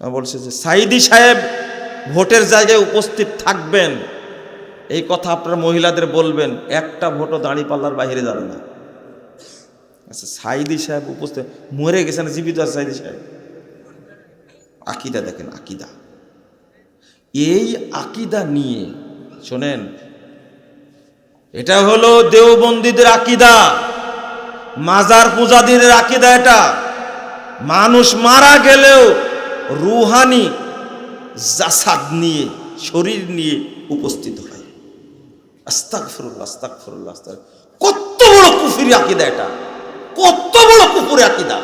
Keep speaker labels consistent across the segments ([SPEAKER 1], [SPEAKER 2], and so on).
[SPEAKER 1] বলছে যে সাইদি সাহেব ভোটের জায়গায় উপস্থিত থাকবেন। এই কথা আপনারা মহিলাদের বলবেন, একটা ভোটও দাঁড়িয়ে পাল্লার বাইরে যাবে না। আচ্ছা সাইদি সাহেব উপস্থিত, মরে গেছেন, জীবিত আর সাইদি সাহেব। আকিদা দেখেন, আকিদা। এই আকিদা নিয়ে, শোনেন, এটা হলো দেওবন্দীদের আকিদা, মাজার পূজাদীদের আকিদা এটা। মানুষ মারা গেলেও রুহানি জাসাদ নিয়ে, শরীর নিয়ে উপস্থিত হয়। আস্তাক ফরুল্লাহ আস্তাক ফরুল্লাহ আস্তাক কত বড় কুফুরি আকিদা এটা। কত বড় কুফুরি আকিদা।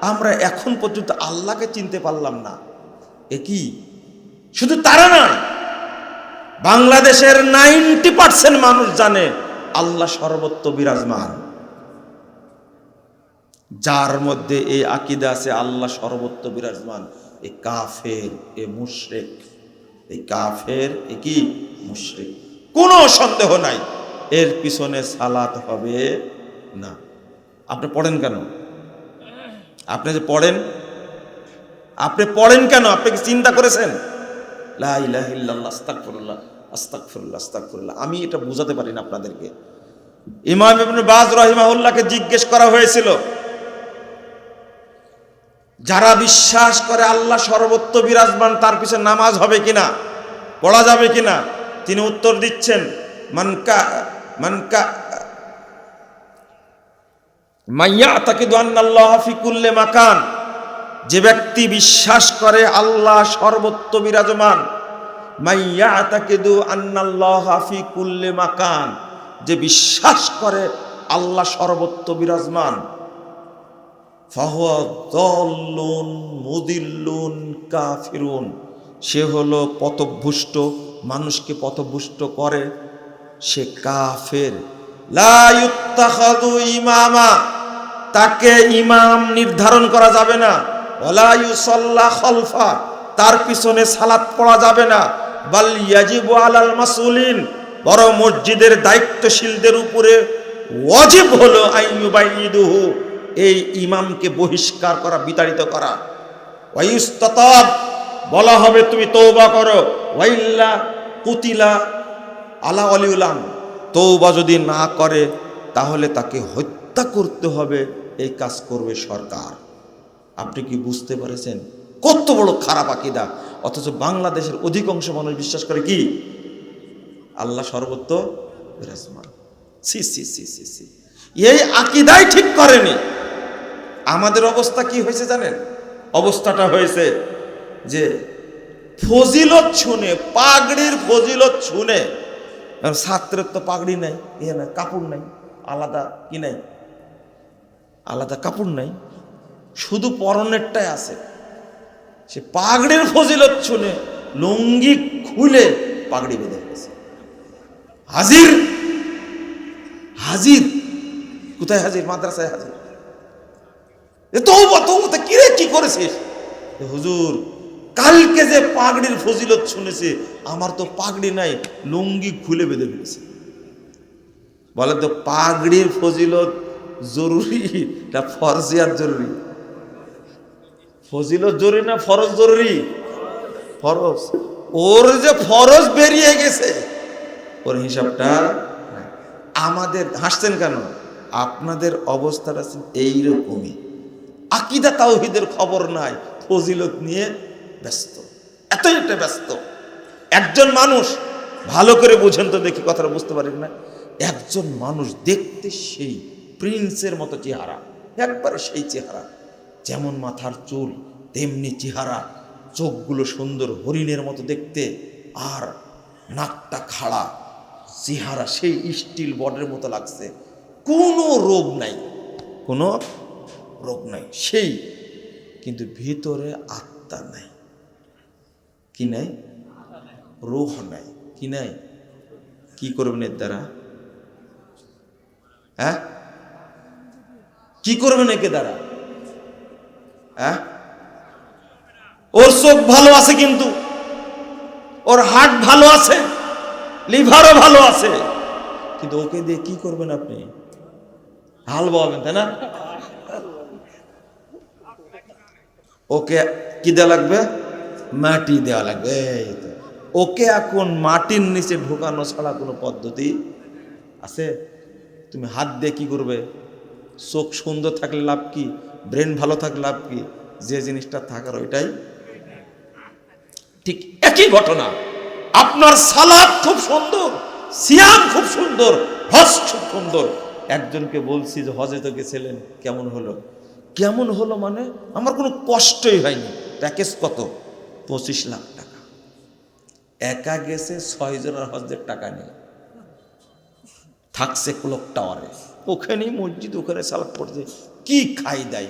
[SPEAKER 1] আমরা এখন পর্যন্ত আল্লাহকে চিনতে পারলাম না। এ কি? শুধু তারা নয়, বাংলাদেশের নাইনটি পার্সেন্ট মানুষ জানে আল্লাহ সর্বত্র বিরাজমান। যার মধ্যে এই আকিদা আছে, আল্লাহ সর্বত্র বিরাজমান। এ কাফের, এ মুশরেক। এই কাফের, এ কি? মুশরেক। কোনো সন্দেহ নাই। এর পিছনে সালাত হবে না। আপনি পড়েন কেন? আপনি যে পড়েন, আপনি পড়েন কেন? আপনি কি চিন্তা করেছেন? আমি এটা বোঝাতে পারি না আপনাদেরকে। ইমাম বাজ রাহিমাহুল্লাহকে জিজ্ঞেস করা হয়েছিল যারা বিশ্বাস করে আল্লাহ সর্বত্র বিরাজমান, তার পিছনে নামাজ হবে কিনা, পড়া যাবে কিনা, তিনি উত্তর দিচ্ছেন মানকা মানকা মাইয়া তাকে ফি মাকান যে ব্যক্তি বিশ্বাস করে আল্লাহ সর্বত্র বিরাজমান মাইয়া তাকে দু আন্নাল্লাহ ফি কুল্লে মাকান যে বিশ্বাস করে আল্লাহ সর্বত্র বিরাজমান ফাহুয়াদল্লুন মুদিল্লুন, কাফিরুন। সে হলো পথভুষ্ট মানুষকে পথভুষ্ট করে, সে কাফের। লা ইমামা, তাকে ইমাম নির্ধারণ করা যাবে না। ওলা ইউসাল্লা খলফা, তার পিছনে সালাত পড়া যাবে না। বাল ইয়াজিবু আলাল মাসুলিন বড় মসজিদের দায়িত্বশীলদের উপরে ওয়াজিব হলো আইয়ুবাইদুহু এই ইমামকে বহিষ্কার করা, বিতাড়িত করা। বলা হবে তুমি তৌবা করো। ওয়াইল্লা কুতিলা আলা অলিউলাম তৌবা যদি না করে, তাহলে তাকে হত্যা করতে হবে, এই কাজ করবে সরকার। আপনি কি বুঝতে পারেছেন? কত বড় খারাপ আকিদা। অথচ বাংলাদেশের অধিকাংশ মানুষ বিশ্বাস করে কি? আল্লাহ সর্বত্র এই আকিদাই ঠিক করেনি। আমাদের অবস্থা কি হয়েছে জানেন? অবস্থাটা হয়েছে যে ফজিলত শুনে, পাগড়ির ফজিলত শুনে ছাত্রের তো পাগড়ি নাই ইয়ে নাই, কাপড় নাই, আলাদা কি নাই? আলাদা কাপড় নাই, শুধু পরনেরটাই আছে। সে পাগড়ির ফজিলত শুনে লুঙ্গি খুলে পাগড়ি বেঁধে ফেলেছে। হাজির? হাজির? কোথায় হাজির? মাদ্রাসায় হাজির? তৌবা কি করেছিস? হুজুর, কালকে যে পাগড়ির ফজিলত শুনেছে, আমার তো পাগড়ি নাই, লুঙ্গি খুলে বেঁধে ফেলেছে। বলে তো পাগড়ির ফজিলত জরুরি না জরুরি? ফজিলত জরুরি না ফরজ জরুরি? ফরজ। ওর যে ফরজ বেরিয়ে গেছে, ওর হিসাবটা আমাদের, হাসছেন কেন? আপনাদের অবস্থাটা এইরকমই। আকিদা তাওহিদের খবর নাই, ফজিলত নিয়ে ব্যস্ত। এতই একটা ব্যস্ত। একজন মানুষ, ভালো করে বুঝেন তো দেখি কথাটা বুঝতে পারেন না, একজন মানুষ দেখতে সেই প্রিন্সের মতো চেহারা, একবারে সেই চেহারা। যেমন মাথার চুল, তেমনি চেহারা, চোখগুলো সুন্দর হরিণের মতো দেখতে, আর নাকটা খাড়া, চেহারা সেই স্টিল বডের মতো লাগছে। কোনো রোগ নাই, কোনো রোগ নাই, সেই। কিন্তু ভিতরে আত্মা নাই। কি নাই? রোহ নাই। কি নাই? কি করবেন এর দ্বারা? হ্যাঁ? কি করবেন একে দ্বারা? হ্যাঁ? ওর চোখ ভালো আছে কিন্তু। ওর হার্ট ভালো আছে। লিভারও ভালো আছে। কিন্তু ওকে দিয়ে কি করবেন আপনি? হাল বাবেন তাই না? ওকে কি দেওয়া লাগবে? মাটি দেওয়া লাগবে। ওকে এখন মাটির নিচে ঢোকানো ছাড়া কোনো পদ্ধতি আছে? তুমি হাত দিয়ে কি করবে? চোখ সুন্দর থাকলে লাভ কি? ব্রেন ভালো থাকলে লাভ কি? যে জিনিসটা থাকার ওইটাই। ঠিক একই ঘটনা। আপনার সালাদ খুব সুন্দর, সিয়াম খুব সুন্দর, হজ খুব সুন্দর। একজনকে বলছি যে হজে তো গেছিলেন কেমন হলো? কেমন হলো মানে? আমার কোনো কষ্টই হয়নি। প্যাকেজ কত? পঁচিশ লাখ টাকা। একা গেছে ছয় জনের হজের টাকা নিয়ে। থাকছে ক্লক টাওয়ারে। ওখানেই মসজিদ, ওখানে সালাদ পড়ছে। কি খাই দেয়?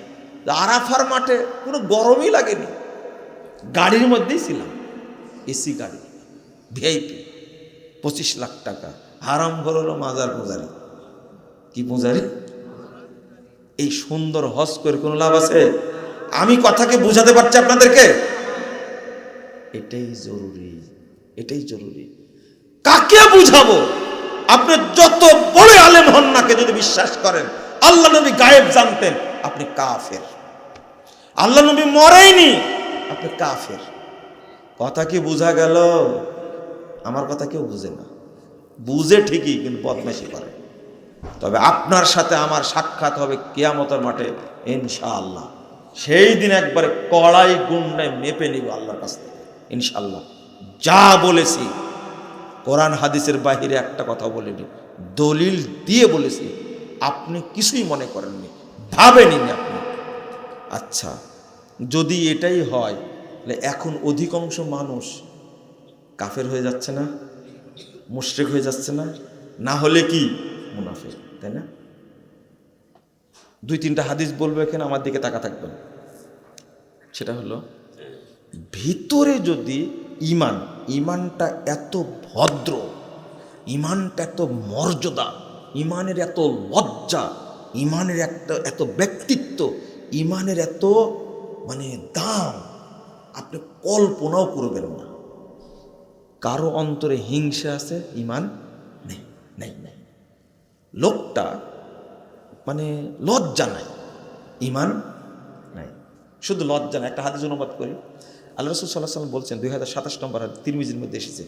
[SPEAKER 1] আরাফার মাঠে কোনো গরমই লাগেনি। গাড়ির মধ্যেই ছিলাম। এসি গাড়ি। ভিআইপি। পঁচিশ লাখ টাকা। হারাম হলো মাজার পূজারি। কি পূজারি? এই সুন্দর হজ করে কোনো লাভ আছে? আমি কথাকে বুঝাতে পারছি আপনাদেরকে? এটাই জরুরি এটাই জরুরি। কাকে বুঝাবো? আপনি যত বড় আলেম হন নাকে যদি বিশ্বাস করেন, আল্লাহ নবী গায়েব জানতেন, আপনি কাফের। আল্লাহ নবী মরেইনি, আপনি কাফের। কথা কি বোঝা গেল? আমার কথা কেউ বুঝে না। বুঝে ঠিকই, কিন্তু বদমাশি করে। তবে আপনার সাথে আমার সাক্ষাৎ হবে কেয়ামতের মাঠে, ইনশাআল্লাহ। সেই দিন একবারে কড়াই গুন্ডায় মেপে নিব আল্লাহর কাছ থেকে, ইনশাআল্লাহ। যা বলেছি, কোরআন হাদিসের বাহিরে একটা কথা বলিনি, দলিল দিয়ে বলেছি, আপনি কিছুই মনে করেননি ভাবেননি আপনি। আচ্ছা যদি এটাই হয়, তাহলে এখন অধিকাংশ মানুষ কাফের হয়ে যাচ্ছে না, মুশরিক হয়ে যাচ্ছে না? না হলে কি? মুনাফের তাই না? দুই, তিনটা হাদিস বলব এখানে, আমার দিকে তাকা থাকবেন সেটা হলো, ভিতরে যদি ইমান ইমানটা এত ভদ্র ইমানটা এত মর্যাদা ইমানের এত লজ্জা ইমানের একটা এত ব্যক্তিত্ব ইমানের এত মানে দাম, আপনি কল্পনাও করবেন না। কারও অন্তরে হিংসা আছে ইমান লোকটা মানে লজ্জা নাই ইমান নাই। শুধু লজ্জা নাই, একটা হাদিস অনুবাদ করি। আল্লাহ রসুল সাল্লাহ সাল্লাম বলছেন, দুই হাজার সাতাশ নম্বর তিরমিজির মধ্যে এসেছে,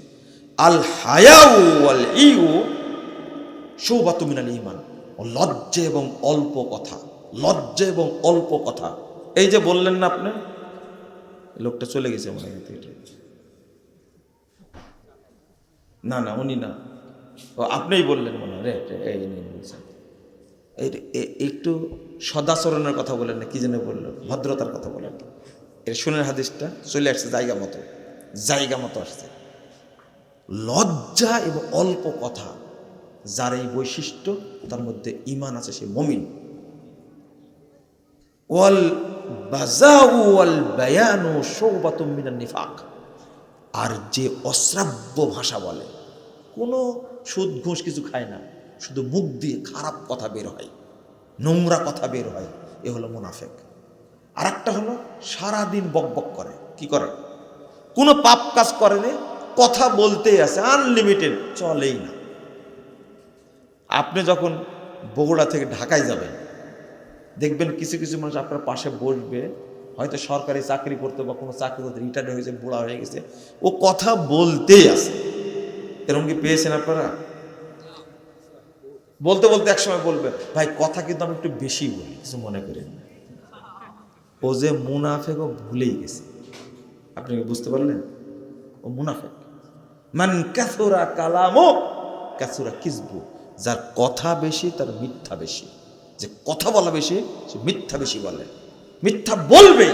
[SPEAKER 1] আল হায়াউ আল ইউ সৌবাতু মিনাল ইমান লজ্জা এবং অল্প কথা, লজ্জা এবং অল্প কথা। এই যে বললেন না আপনি, লোকটা চলে গেছে মনে হয়। না না, উনি না। ও আপনিই বললেন মনে হয় একটু সদাচরণের কথা বলেন না, কি যেন বললেন ভদ্রতার কথা বলেন। এর শুনের হাদিসটা চলে আসছে জায়গা মতো জায়গা মতো আসছে। লজ্জা এবং অল্প কথা, যার এই বৈশিষ্ট্য, তার মধ্যে ইমান আছে সে মমিন। ওয়াল বাজাউ ওয়াল বায়ানু শৌবাতুম মিনান নিফাক। আর যে অশ্রাব্য ভাষা বলে, কোনো সুদ, ঘুষ কিছু খায় না। শুধু মুখ দিয়ে খারাপ কথা বের হয়, নোংরা কথা বের হয়, এ হলো মুনাফেক। আর একটা হলো সারাদিন বকবক করে। কি করে? কোনো পাপ কাজ করেনি, কথা বলতেই আছে আনলিমিটেড চলেই না। আপনি যখন বগুড়া থেকে ঢাকায় যাবেন, দেখবেন কিছু কিছু মানুষ আপনার পাশে বসবে, হয়তো সরকারি চাকরি করতে বা কোনো চাকরি করতে রিটায়ার্ড হয়ে গেছে, বুড়া হয়ে গেছে, ও কথা বলতেই আছে। এরকম কি পেয়েছেন আপনারা? বলতে বলতে একসময় বলবে ভাই, কথা কিন্তু আমি একটু বেশি বলি, কিছু মনে করেন না। ও যে মুনাফেক, ও ভুলেই গেছে। আপনি কি বুঝতে পারলেন? ও মুনাফেক। মান ক্যাথুরা কালামো ক্যাথুরা কিসবু, যার কথা বেশি, তার মিথ্যা বেশি। যে কথা বলা বেশি, সে মিথ্যা বেশি বলে। মিথ্যা বলবে।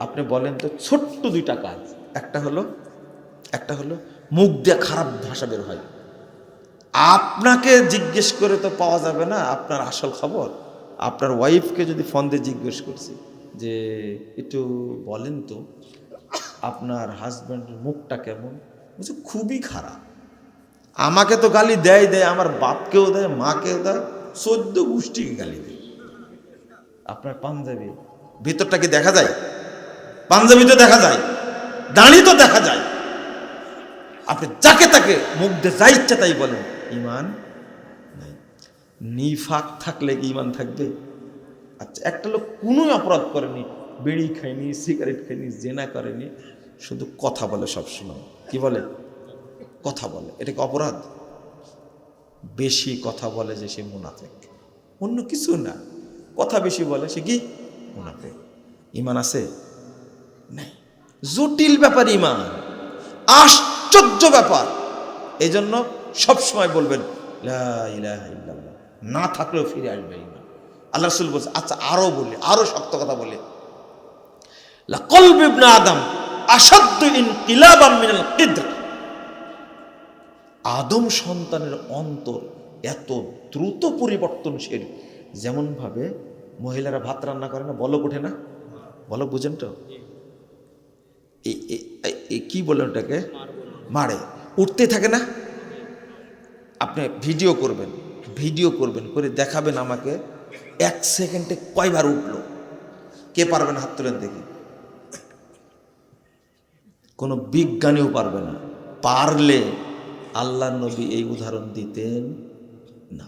[SPEAKER 1] আপনি বলেন তো ছোট্ট দুইটা কাজ। একটা হলো একটা হলো মুখ দিয়ে খারাপ ভাষা বের হয়। আপনাকে জিজ্ঞেস করে তো পাওয়া যাবে না আপনার আসল খবর। আপনার ওয়াইফকে যদি ফোন দিয়ে জিজ্ঞেস করছি যে, একটু বলেন তো, আপনার হাজব্যান্ডের মুখটা কেমন? বলছে, খুবই খারাপ। আমাকে তো গালি দেয় দেয়, আমার বাপকেও দেয়, মাকেও দেয় চোদ্দ গোষ্ঠীকে গালি দেয়। আপনার পাঞ্জাবি, ভিতরটা কি দেখা যায়? পাঞ্জাবি তো দেখা যায় দাঁড়ি তো দেখা যায়। আপনি যাকে তাকে মুখ দিয়ে যা ইচ্ছা তাই বলেন। ইমান নাই। নিফাক থাকলে কি ইমান থাকবে? আচ্ছা একটা লোক কোনোই অপরাধ করেনি, বিড়ি খায়নি, সিগারেট খায়নি, জেনা করেনি, শুধু কথা বলে সবসময়। কি বলে? কথা বলে। এটা কি অপরাধ? বেশি কথা বলে যে সে মুনাফেক। অন্য কিছু না। কথা বেশি বলে সে কি? মুনাফেক। ইমান আছে? নেই। জটিল ব্যাপার ইমান। আশ্চর্য ব্যাপার। এই জন্য সবসময় বলবেন। না থাকলেও ফিরে আসবে ইমান। আল্লাহ রসুল বলছে আচ্ছা আরও বলি, আরও শক্ত কথা বলি। আদম আদম সন্তানের অন্তর এত দ্রুত পরিবর্তনশীল, যেমনভাবে মহিলারা ভাত রান্না করে না, বলক ওঠে না? বলক বুঝেন তো? কি বলে ওটাকে? মারে। উঠতে থাকে না। আপনি ভিডিও করবেন ভিডিও করবেন, করে দেখাবেন আমাকে। এক সেকেন্ডে কয়বার উঠল। কে পারবেন হাত তুলেন দেখি। কোনো বিজ্ঞানীও পারবে না। পারলে আল্লাহ নবী এই উদাহরণ দিতেন না।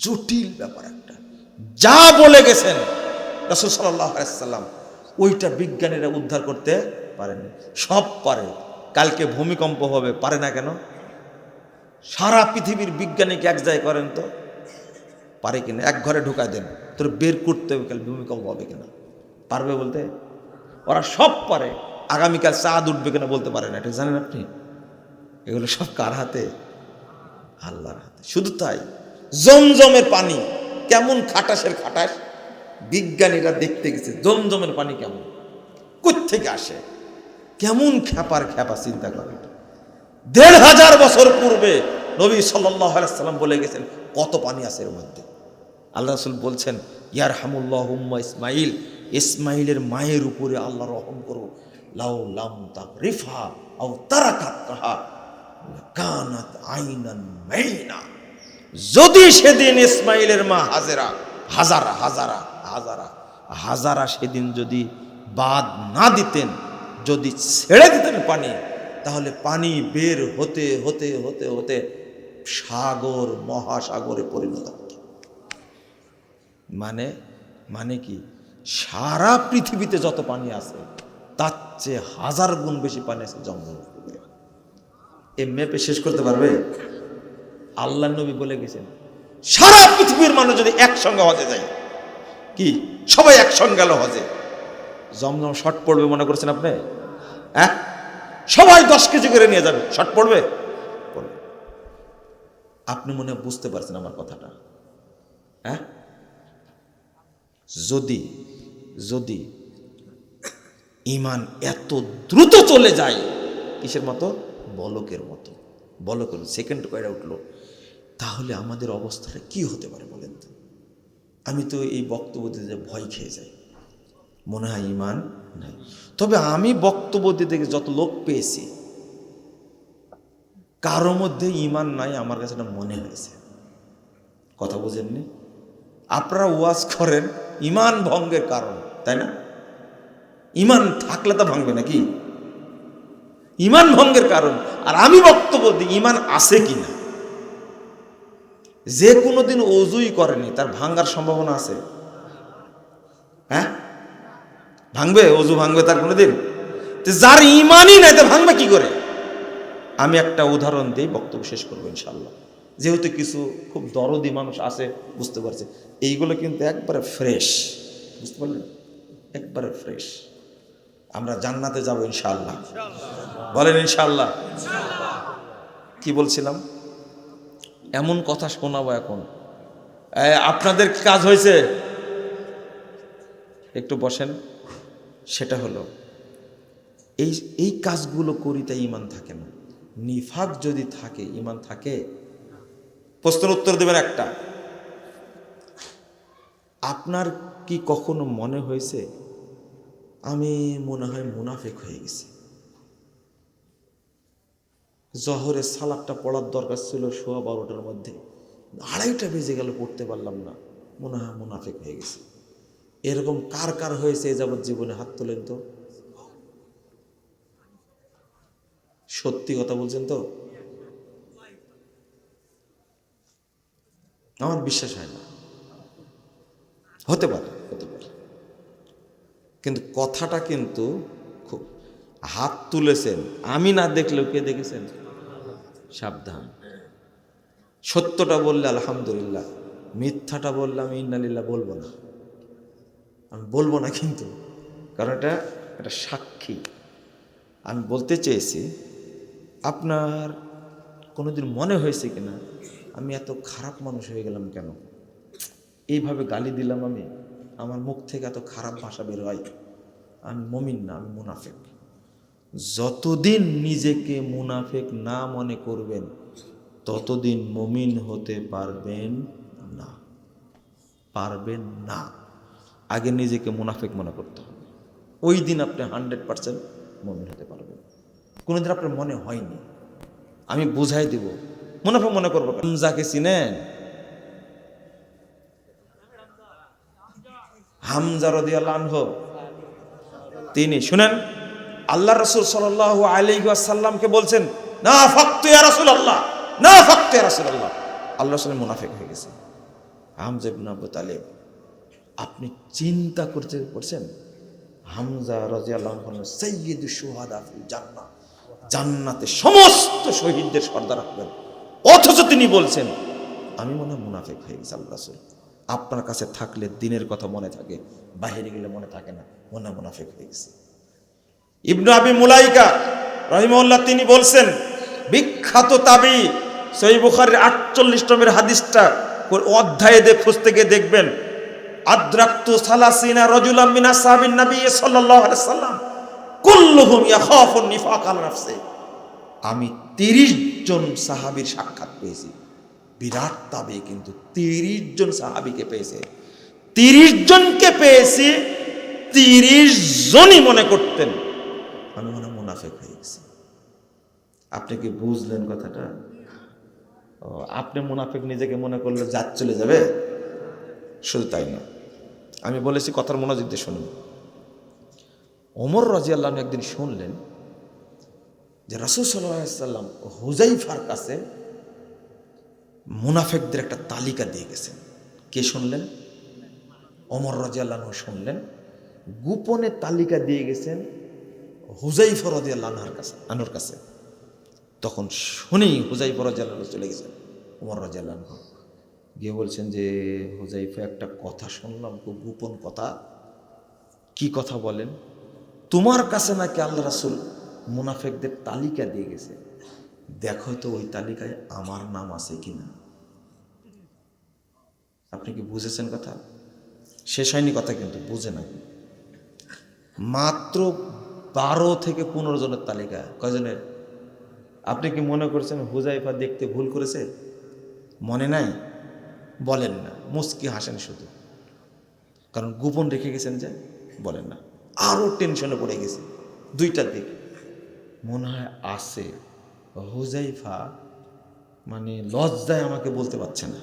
[SPEAKER 1] জটিল ব্যাপার একটা। যা বলে গেছেন রসুল সাল্লাম ওইটা বিজ্ঞানীরা উদ্ধার করতে পারেনি সব পারে। কালকে ভূমিকম্প হবে, পারে না কেন? সারা পৃথিবীর বিজ্ঞানীকে এক জায়গায় করেন তো, পারে কিনা এক ঘরে ঢুকায় দেন, তোর বের করতে হবে কাল ভূমিকম্প হবে কিনা পারবে বলতে? ওরা সব পারে, আগামীকাল চাঁদ উঠবে কিনা বলতে পারে না, এটা জানেন আপনি? এগুলো সব কার হাতে? আল্লাহর হাতে। শুধু তাই, জমজমের পানি কেমন খাটাসের খাটাস? বিজ্ঞানীরা দেখতে গেছে, জমজমের পানি কেমন? থেকে আসে? কেমন খ্যাপার খ্যাপা, চিন্তা করে। দেড় হাজার বছর পূর্বে নবী সাল্লাম বলে গেছেন, কত পানি আছে এর মধ্যে? আল্লাহ রসুল বলছেন ইয়ার হামুল্লাহ ইসমাইল ইসমাইলের মায়ের উপরে আল্লাহ রহম করো লাউ লাম রিফা আও তারাকাত কাহা যদি সেদিন ইসমাইলের মা হাজেরা, হাজারা হাজারা হাজারা হাজারা সেদিন যদি বাদ না দিতেন যদি ছেড়ে দিতেন পানি, তাহলে পানি বের হতে হতে হতে হতে সাগর, মহাসাগরে পরিণত হতো। মানে মানে কি? সারা পৃথিবীতে যত পানি আছে, তার চেয়ে হাজার গুণ বেশি পানি আছে জঙ্গল এ মেপে শেষ করতে পারবে? আল্লাহ নবী বলে গেছেন, সারা পৃথিবীর মানুষ যদি একসঙ্গে হজে যায় কি? সবাই একসঙ্গে গেল হজে। জমজম শর্ট পড়বে মনে করছেন আপনি? হ্যাঁ? সবাই দশ কেজি করে নিয়ে যাবে। শর্ট পড়বে? আপনি মনে বুঝতে পারছেন আমার কথাটা? হ্যাঁ? যদি যদি ইমান এত দ্রুত চলে যায়, কিসের মতো? বলকের মতো। বলকের সেকেন্ড কয়টা উঠল? তাহলে আমাদের অবস্থাটা কি হতে পারে বলেন আমি তো এই বক্তব্য দিতে ভয় খেয়ে যাই। মনে হয় ইমান নাই। তবে আমি বক্তব্য দিতে গিয়ে যত লোক পেয়েছি, কারও মধ্যে ইমান নাই আমার কাছে এটা মনে হয়েছে। কথা বুঝেননি? আপনারা ওয়াজ করেন ইমান ভঙ্গের কারণ, তাই না? ইমান থাকলে তা ভাঙবে নাকি? ইমান ভঙ্গের কারণ। আর আমি বক্তব্য দিই ইমান আছে কি না যে কোনো দিন অজুই করেনি, তার ভাঙ্গার সম্ভাবনা আছে। হ্যাঁ? ভাঙবে, অজু ভাঙবে তার কোনো দিন যার ইমানই নাই, তা ভাঙবে কি করে? আমি একটা উদাহরণ দিয়ে বক্তব্য শেষ করব ইনশাল্লাহ যেহেতু কিছু খুব দরদি মানুষ আছে, বুঝতে পারছে। এইগুলো কিন্তু একবারে ফ্রেশ বুঝতে পারলেন? একবারে ফ্রেশ আমরা জান্নাতে যাব ইনশাল্লাহ বলেন ইনশাল্লাহ কি বলছিলাম? এমন কথা শোনাবো এখন। আপনাদের কাজ হয়েছে? একটু বসেন। সেটা হলো, এই এই কাজগুলো করি তাই ইমান থাকে না। নিফাক যদি থাকে ইমান থাকে, প্রশ্নের উত্তর দেবেন একটা। আপনার কি কখনো মনে হয়েছে, আমি মনে হয় মুনাফেক হয়ে গেছি? জহরের সালাদটা পড়ার দরকার ছিল সোয়া বারোটার মধ্যে। আড়াইটা বেজে গেল, পড়তে পারলাম না। মনে হয় মুনাফেক হয়ে গেছে। এরকম কার কার হয়েছে এ যাবৎ জীবনে হাত তোলেন তো? সত্যি কথা বলছেন তো? আমার বিশ্বাস হয় না। হতে পারে হতে পারে। কিন্তু কথাটা কিন্তু খুব হাত তুলেছেন। আমি না দেখলেও কে দেখেছেন? সাবধান। সত্যটা বললে আলহামদুলিল্লাহ, মিথ্যাটা বললে আমি ইন্নালিল্লাহ বলব না। আমি বলব না কিন্তু। কারণ এটা একটা সাক্ষী। আমি বলতে চেয়েছি, আপনার কোনোদিন মনে হয়েছে কিনা? আমি এত খারাপ মানুষ হয়ে গেলাম কেন? এইভাবে গালি দিলাম আমি, আমার মুখ থেকে এত খারাপ ভাষা বের হয়। আমি মমিন না, আমি মুনাফেক। যতদিন নিজেকে মুনাফেক না মনে করবেন, ততদিন মমিন হতে পারবেন না। পারবেন না। আগে নিজেকে মুনাফেক মনে করতে হবে। ওই দিন আপনি হান্ড্রেড পারসেন্ট মমিন হতে পারবেন। কোনোদিন আপনার মনে হয়নি। আমি বুঝাই দিব। মুনাফে মনে করব হামজাকে চিনেন? হামজা রদিয়াল্লাহ তিনি শুনেন আল্লাহ রসুল সাল আলী সাল্লামকে বলছেন, না ফক্ত রসুল আল্লাহ না ফক্ত রসুল আল্লাহ আল্লাহ রসুল মুনাফেক হয়ে গেছে। হামজা ইবনে তালেব আপনি চিন্তা করতে করছেন? হামজা রাজিয়াল্লাহ সৈয়দ সুহাদা জান্নাত জান্নাতে সমস্ত শহীদদের সর্দার রাখবেন অথচ তিনি বলছেন, আমি মনে হয় মুনাফেক হয়ে গেছি আল্লাহ আপনার কাছে থাকলে দিনের কথা মনে থাকে, বাহিরে গেলে মনে থাকে না। মনে মুনাফেক হয়ে গেছে। ইবনু আবি মুলাইকা রহিমউল্লাহ তিনি বলছেন, বিখ্যাত তাবি সহি বুখারের আটচল্লিশ নম্বর হাদিসটা, অধ্যায়ে খুঁজতে গিয়ে দেখবেন আদ্রাক্তু সালাসিনা রজুলাম মিনা সাহাবিন নবী সাল্লাল্লাহু আলাইহি সাল্লাম। কুল্লুহুম ইয়াখাফুন নিফাক আল নাফসি। আমি তিরিশ জন সাহাবীর সাক্ষাৎ পেয়েছি। বিরাট তাবে কিন্তু তিরিশ জন সাহাবীকে পেয়েছে। তিরিশ জনকে পেয়েছি, তিরিশ জনই মনে করতেন আমি মনে মুনাফেক হয়ে গেছি। আপনি কি বুঝলেন কথাটা? আপনি মুনাফেক নিজেকে মনে করলে জাত চলে যাবে? শুধু তাই না আমি বলেছি কথার মনোযোগ দিয়ে শুনুন। ওমর রাজিয়াল্লাহ একদিন শুনলেন যে রাসুল সাল্লাম হুজাইফার কাছে মুনাফেকদের একটা তালিকা দিয়ে গেছেন। কে শুনলেন? ওমর রাজিয়াল্লাহ শুনলেন, গোপনে তালিকা দিয়ে গেছেন হুজাইফর রাজিয়াল্লাহ আনহার কাছে আনুর কাছে। তখন শুনেই হুজাইফর রাজিয়াল্লাহ চলে গেছেন, ওমর রাজিয়াল্লাহ গিয়ে বলছেন যে, হুজাইফা একটা কথা শুনলাম, খুব গোপন কথা। কি কথা বলেন? তোমার কাছে নাকি আল্লাহ রাসুল মুনাফেকদের তালিকা দিয়ে গেছে? দেখো তো ওই তালিকায় আমার নাম আছে কিনা। আপনি কি বুঝেছেন কথা? শেষ হয়নি কথা কিন্তু, বুঝে নাকি মাত্র বারো থেকে পনেরো জনের তালিকা, কয়জনের? আপনি কি মনে করছেন হুজাইফা দেখতে ভুল করেছে? মনে নাই? বলেন না। মুস্কি হাসেন শুধু। কারণ গোপন রেখে গেছেন যে বলেন না। আরও টেনশনে পড়ে গেছে। দুইটার দিক। মনে হয় আসে হুজাইফা মানে লজ্জায় আমাকে বলতে পারছে না।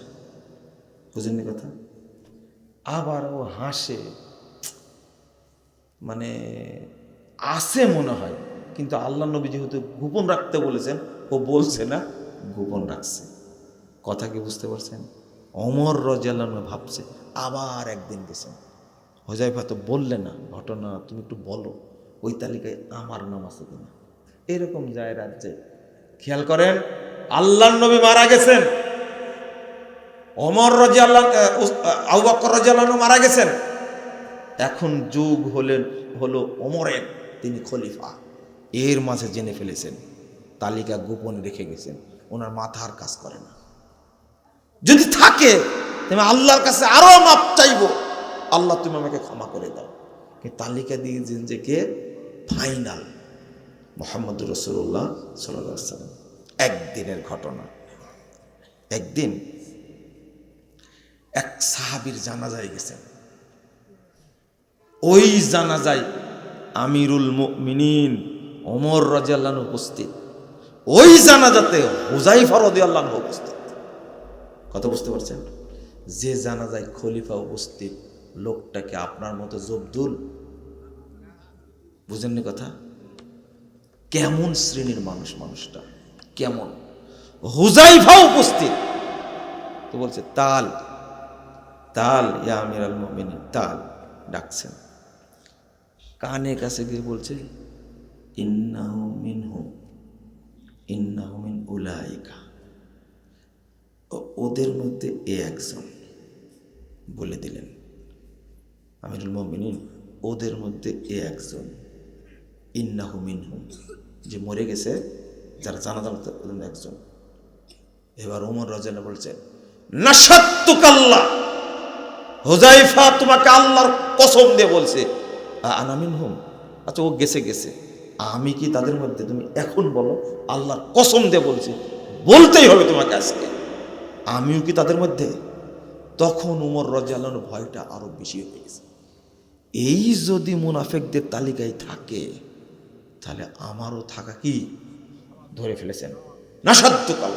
[SPEAKER 1] বুঝেননি কথা? আবার ও হাসে। মানে আসে মনে হয়। কিন্তু আল্লাহ নবী যেহেতু গোপন রাখতে বলেছেন, ও বলছে না, গোপন রাখছে। কথা কি বুঝতে পারছেন? অমর রজালান ভাবছে, আবার একদিন গেছেন। হজাইফা তো বললে না, ঘটনা তুমি একটু বলো, ওই তালিকায় আমার নাম আছে কিনা। এরকম যায় রাজ্যে। খেয়াল করেন আল্লাহ নবী মারা গেছেন। অমর আবু বকর রাজিয়াল্লাহু মারা গেছেন। এখন যুগ হলেন, হলো অমরের তিনি খলিফা। এর মাঝে জেনে ফেলেছেন, তালিকা গোপনে রেখে গেছেন, ওনার মাথার কাজ করে না। যদি থাকে, তুমি আল্লাহর কাছে আরও মাপ চাইব। আল্লাহ তুমি আমাকে ক্ষমা করে দাও। তালিকা দিয়ে যে কে ফাইনাল মোহাম্মদ রসুল্লাহ সাল্লাম একদিনের ঘটনা। একদিন এক সাহাবির জানাজায় গেছেন। ওই জানাজায় আমিরুল মিনীন অমর রাজিয়াল্লাহ উপস্থিত। ওই জানাজাতে হুজাইফা রদিয়াল্লাহ উপস্থিত। কথা বুঝতে পারছেন? যে জানা যায় খলিফা উপস্থিত, লোকটাকে আপনার মতো জবদুল বুঝেননি কথা? কেমন শ্রেণির মানুষ মানুষটা? কেমন? হুজাইফা উপস্থিত। তো বলছে, তাল তাল, ইয়া আমির আল মমিনী তাল, ডাকছেন। কানে কাছে গিয়ে বলছে, ইন্নাহু মিনহু, ইন্নাহু মিন উলাইকা। ওদের মধ্যে এ একজন বলে দিলেন। আমিরুল মমিনিন, ওদের মধ্যে এ একজন। ইন্নাহু মিনহু, যে মরে গেছে, যারা জানা জানা ওদের একজন। এবার ওমর রাজা বলছেন নাসাত্তুকাল্লাহ হোজাইফা তোমাকে আল্লাহর কসম দিয়ে বলছে আনামিন হুম আচ্ছা ও গেছে গেছে। আমি কি তাদের মধ্যে, তুমি এখন বলো, আল্লাহর কসম দিয়ে বলছে, বলতেই হবে তোমাকে আজকে। আমিও কি তাদের মধ্যে? তখন উমর রাজানোর ভয়টা আরও বেশি হয়ে গেছে। এই যদি মুনাফেকদের তালিকায় থাকে, তাহলে আমারও থাকা কি? ধরে ফেলেছেন। না সাধ্যকাল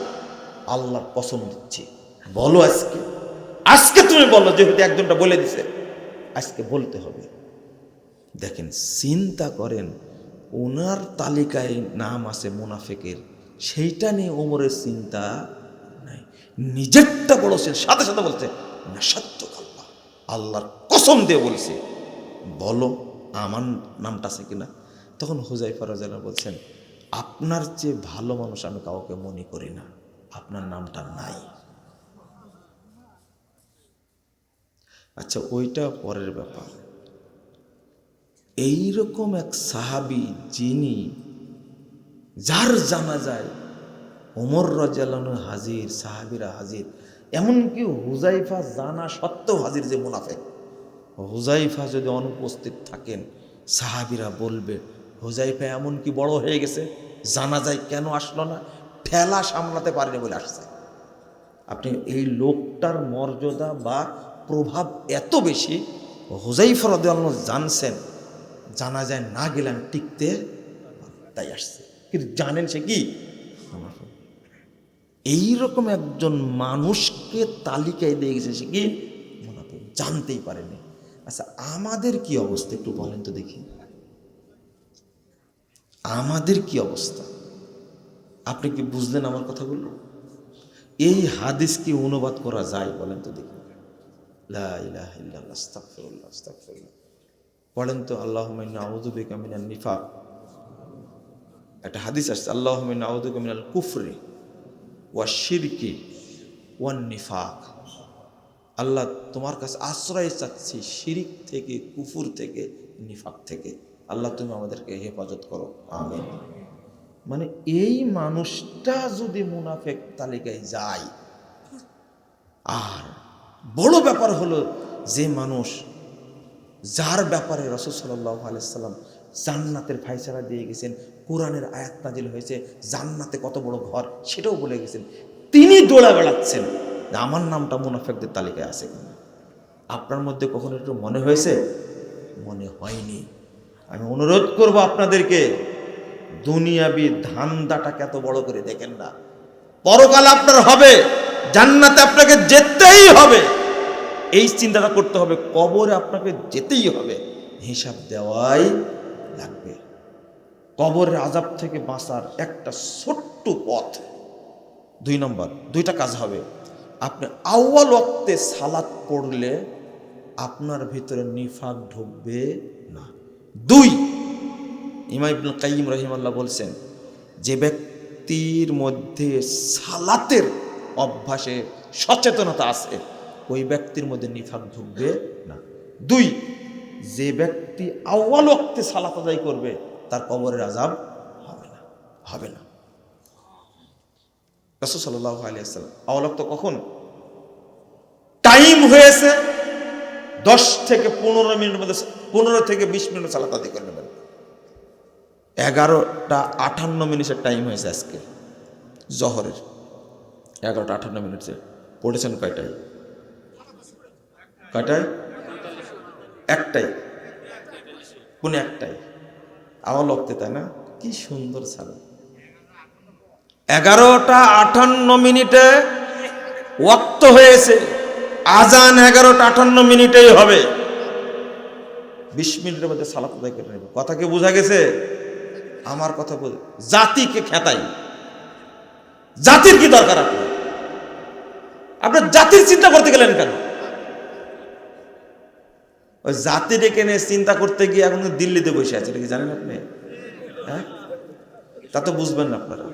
[SPEAKER 1] আল্লাহর কসম দিচ্ছি। বলো আজকে। আজকে তুমি বলো, যেহেতু একজনটা বলে দিছে। আজকে বলতে হবে। দেখেন, চিন্তা করেন ওনার তালিকায় নাম আছে মুনাফেকের। সেইটা নিয়ে ওমরের চিন্তা নিজেরটা বলেছেন সাথে সাথে বলছে, না, সত্য আল্লাহ আল্লাহর কসম দিয়ে বলছে। বলো, আমার নামটা আছে কিনা? তখন হুজাইফা রাজালা বলছেন, আপনার চেয়ে ভালো মানুষ আমি কাউকে মনে করি না। আপনার নামটা নাই। আচ্ছা ওইটা পরের ব্যাপার। এইরকম এক সাহাবি যিনি যার জানা যায় ওমর রাজালানু হাজির, সাহাবিরা হাজির, এমনকি হুজাইফা জানা সত্ত্বেও হাজির যে মুনাফেক। হুজাইফা যদি অনুপস্থিত থাকেন, সাহাবিরা বলবে হুজাইফা এমন কি বড় হয়ে গেছে জানা যায় কেন আসলো না? ঠেলা সামলাতে পারেনি বলে আসছে। আপনি এই লোকটার মর্যাদা বা প্রভাব এত বেশি হুজাইফা রদাল্লাহ জানছেন জানা যায় না গেলেন টিকতে তাই আসছে। কিন্তু জানেন সে কি? এইরকম একজন মানুষকে তালিকায় দিয়ে গেছে সে কি? মুনাফিক জানতেই পারেনি। আচ্ছা আমাদের কি অবস্থা একটু বলেন তো দেখি। আমাদের কি অবস্থা? আপনি কি বুঝলেন আমার কথাগুলো? এই হাদিস কি অনুবাদ করা যায় বলেন তো দেখি। আস্তাগফিরুল্লাহ। তো আল্লাহ আউযু বিকা নিফাক। একটা হাদিস আসছে আল্লাহ মিনাল কুফরি। ওয়া শিরকি ওয়ান নিফাক। আল্লাহ তোমার কাছে আশ্রয় চাচ্ছি শিরিক থেকে, কুফুর থেকে, নিফাক থেকে। আল্লাহ তুমি আমাদেরকে হেফাজত করো। আমিন। মানে এই মানুষটা যদি মুনাফেক তালিকায় যায়, আর বড় ব্যাপার হলো যে মানুষ, যার ব্যাপারে রসদ সাল্লাহ আলাইসাল্লাম জান্নাতের ফাইসারা দিয়ে গেছেন। কোরআনের আয়াত নাজিল হয়েছে, জান্নাতে কত বড় ঘর সেটাও বলে গেছেন। তিনি দৌড়া বেড়াচ্ছেন। আমার নামটা মুনাফেকদের তালিকায় আছে আপনার মধ্যে কখনো একটু মনে হয়েছে? মনে হয়নি। আমি অনুরোধ করব আপনাদেরকে, দুনিয়াবি ধান্দাটাকে এত বড় করে দেখেন না। পরকাল আপনার হবে, জান্নাতে আপনাকে যেতেই হবে। এই চিন্তাটা করতে হবে, কবরে আপনাকে যেতেই হবে। হিসাব দেওয়াই লাগবে। কবরের আজাব থেকে বাঁচার একটা ছোট্ট পথ। দুই নম্বর, দুইটা কাজ হবে। আপনি আউয়াল ওয়াক্তে সালাত পড়লে আপনার ভিতরে নিফাক ঢুকবে না। দুই, ইমাম ইবনুল কাইয়িম রহিমাল্লাহ বলছেন, যে ব্যক্তির মধ্যে সালাতের অভ্যাসে সচেতনতা আছে, ওই ব্যক্তির মধ্যে নিফাক ঢুকবে না। দুই যে ব্যক্তি আউয়াল ওয়াক্তে সালাত আদায় করবে, তার কবরের আজাব হবে না হবে না। রাসূল সাল্লাল্লাহু আলাইহি ওয়াসাল্লাম, আউয়াল কখন? টাইম হয়েছে দশ থেকে পনেরো মিনিটের মধ্যে, পনেরো থেকে বিশ মিনিট সালাত আদায় করে নেবেন। এগারোটা আটান্ন মিনিটের টাইম হয়েছে আজকে, জহরের। এগারোটা আটান্ন মিনিটে, পড়েছেন কয়টায়? কয়টায়? একটাই। কোন একটাই? আমার লক্ষ্যে তাই না? কি সুন্দর সালা এগারোটা আটান্ন মিনিটে ওয়াক্ত হয়েছে। আজান এগারোটা আটান্ন মিনিটেই হবে। বিশ মিনিটের মধ্যে সালাত আদায় করে নেবে। কথা কি বোঝা গেছে? আমার কথা বল জাতিকে খেতাই। জাতির কি দরকার আপনার? আপনার জাতির চিন্তা করতে গেলেন কেন? ওই জাতি ডেকে নিয়ে চিন্তা করতে গিয়ে এখন দিল্লিতে বসে আছে, এটা কি জানেন আপনি? হ্যাঁ? তা তো বুঝবেন না আপনারা।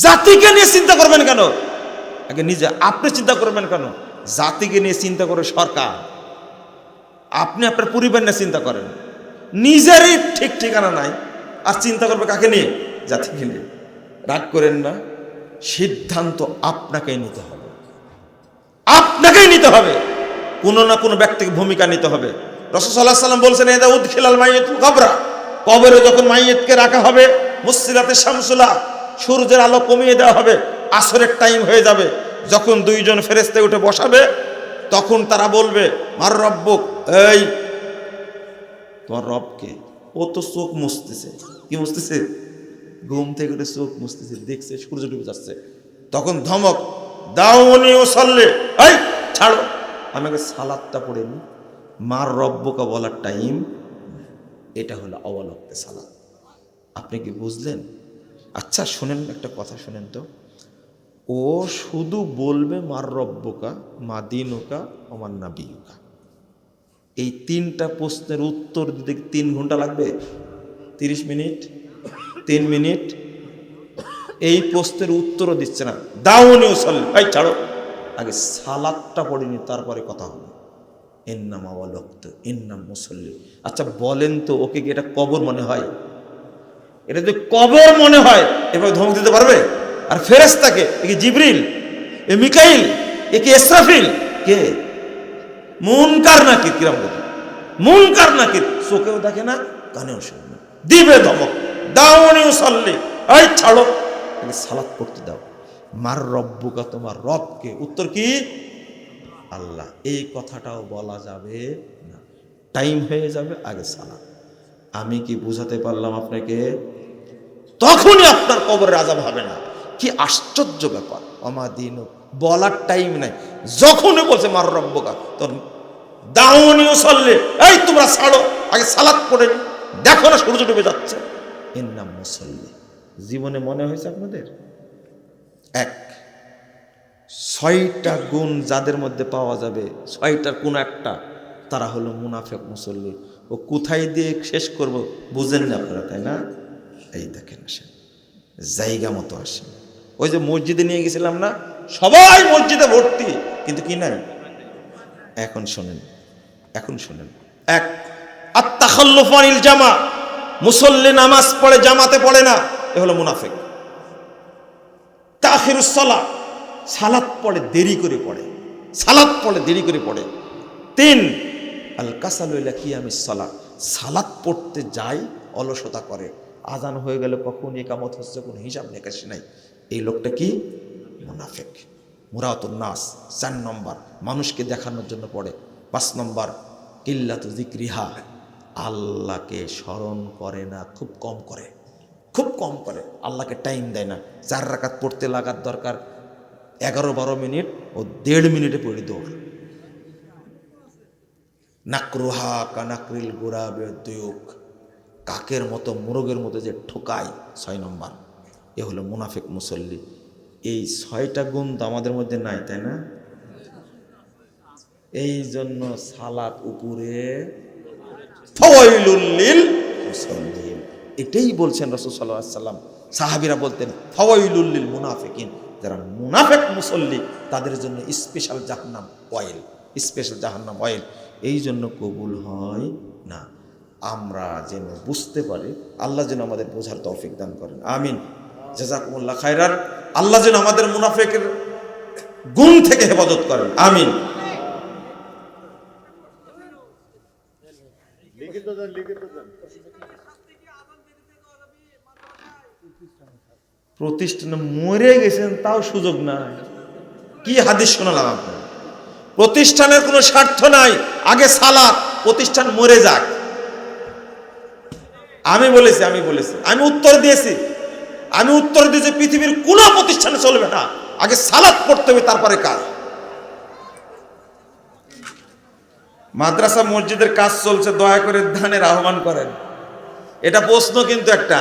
[SPEAKER 1] জাতিকে নিয়ে চিন্তা করবেন কেন? আগে নিজে, আপনি চিন্তা করবেন কেন? জাতিকে নিয়ে চিন্তা করে সরকার। আপনি আপনার পরিবার নিয়ে চিন্তা করেন। নিজেরই ঠিক ঠিকানা নাই। আর চিন্তা করবে কাকে নিয়ে? জাতিকে নিয়ে। রাগ করেন না। সিদ্ধান্ত আপনাকেই নিতে হবে। আপনাকেই নিতে হবে। কোনো না কোনো ব্যক্তিকে ভূমিকা নিতে হবে। রসসাল্লাহ সাল্লাম বলছেন এদা উদ্খিলাল মাইয়তুল কবরা। কবরে যখন মাইয়তকে রাখা হবে মুসিরাতে শামসুলা, সূর্যের আলো কমিয়ে দেওয়া হবে, আসরের টাইম হয়ে যাবে। যখন দুইজন ফেরেস্তে উঠে বসাবে, তখন তারা বলবে, মার রব্বক, এই, তোমার রবকে ও তো চোখ মুছতেছে। কি মুছতেছে? ঘুম থেকে উঠে চোখ মুছতেছে, দেখছে, সূর্য ডুবে যাচ্ছে। তখন ধমক, দাউনি ও সল্লে এই, ছাড়ো। আমাকে সালাদটা পড়ে নি মার রব্বকা বলার টাইম, এটা হলো অবলক্তে সালাদ। আপনি কি বুঝলেন? আচ্ছা শোনেন, একটা কথা শোনেন তো। ও শুধু বলবে মার রব্বকা মা দিনুকা আমার নাবিউকা এই তিনটা প্রশ্নের উত্তর দিতে তিন ঘণ্টা লাগবে? তিরিশ মিনিট, তিন মিনিট। এই প্রশ্নের উত্তরও দিচ্ছে না। দাউনি সল এই ছাড়ো। আগে সালাদটা পড়িনি তারপরে কথা হবে। এর নাম অবলক্ত এর নাম মুসল্লি। আচ্ছা বলেন তো ওকে কি এটা কবর মনে হয়? এটা যদি কবর মনে হয়, এভাবে ধমক দিতে পারবে? আর ফেরেস্তাকে এ কি জিবরিল? এ মিকাইল? এ কি এসরাফিল কে? মুনকার নাকি কিরম কথা মুনকার নাকি? চোখেও দেখে না, কানেও শুনে না। দিবে ধমক। দাওনি সল্লি এই ছাড়ো। সালাদ পড়তে দাও। মার রব্বুকা, তোমার রবকে। উত্তর কি? আল্লাহ। এই কথাটাও বলা যাবে না। টাইম হয়ে যাবে, আগে সালাত আমি কি বুঝাতে পারলাম আপনাকে? তখনই আপনার কবরের আজাব হবে না। কি আশ্চর্য ব্যাপার। অমাদিন বলার টাইম নাই। যখনই বলছে মার রব্বকা, তোর দাউনি সল্লে এই তোমরা ছাড়ো, আগে সালাত পড়ে দেখো না সূর্য ডুবে যাচ্ছে। এর নাম মুসল্লি। জীবনে মনে হয়েছে আপনাদের? এক। ছয়টা গুণ যাদের মধ্যে পাওয়া যাবে ছয়টার কোনো একটা, তারা হলো মুনাফেক মুসল্লি। ও কোথায় দিয়ে শেষ করব বুঝেন না আপনারা, তাই না? এই দেখেন আসেন, জায়গা মতো আসেন। ওই যে মসজিদে নিয়ে গেছিলাম না, সবাই মসজিদে ভর্তি, কিন্তু কি না এখন শোনেন এখন শোনেন। এক আত্মাখাল্লুফানিল জামা, মুসল্লি নামাজ পড়ে জামাতে পড়ে না, এ হলো মুনাফেক। তাখিরুসলা সালাত। পড়ে দেরি করে পড়ে। সালাত পড়ে দেরি করে পড়ে। তিন, আল কাসালুল্লা কি আমি সালাত। সালাত পড়তে যাই, অলসতা করে। আজান হয়ে গেলে কখন একামত হচ্ছে, কোনো হিসাব নিকাশ নাই। এই লোকটা কি? মুনাফেক। মুরাতুন নাস, চার নম্বর। মানুষকে দেখানোর জন্য পড়ে। পাঁচ নম্বর, কিল্লাতু জিক্রিহা আল্লাহকে স্মরণ করে না, খুব কম করে। খুব কম করে। আল্লাহকে টাইম দেয় না। চার রাকাত পড়তে লাগার দরকার। এগারো, বারো মিনিট ও দেড় মিনিটে পড়ি দৌড়। নাকরুহা কানাকরিল গোড়াবে দুয়ুক কাকের মতো, মোরগের মতো যে ঠোকায়, ছয় নম্বর। এ হলো মুনাফিক মুসল্লি। এই ছয়টা গুণ তো আমাদের মধ্যে নাই, তাই না? এই জন্য সালাত উপরে মুসল্লিন। এটাই বলছেন রসুল সাল্লাহ সাল্লাম। সাহাবিরা বলতেন ফওয়াইলুল্লিল মুনাফিকিন। যারা মুনাফেক মুসল্লি, তাদের জন্য স্পেশাল জাহান্নাম অয়েল, স্পেশাল জাহান্নাম অয়েল। এই জন্য কবুল হয় না। আমরা যেন বুঝতে পারি, আল্লাহ যেন আমাদের বোঝার তৌফিক দান করেন। আমিন। জাজাকুমুল্লাহ খায়রার আল্লাহ যেন আমাদের মুনাফেকের গুণ থেকে হেফাজত করেন। আমিন। প্রতিষ্ঠানে মরে গেছেন, তাও সুযোগ নাই। কি হাদিস শোনালাম আপনার প্রতিষ্ঠানের কোনো স্বার্থ নাই, আগে সালাত, প্রতিষ্ঠান মরে যাক। আমি বলেছি আমি বলেছি, আমি উত্তর দিয়েছি। আমি উত্তর দিয়েছি, পৃথিবীর কোনো প্রতিষ্ঠানে চলবে না। আগে সালাত পড়তে হবে, তারপরে কাজ। মাদ্রাসা মসজিদের কাজ চলছে, দয়া করে ধানের আহ্বান করেন। এটা প্রশ্ন কিন্তু একটা।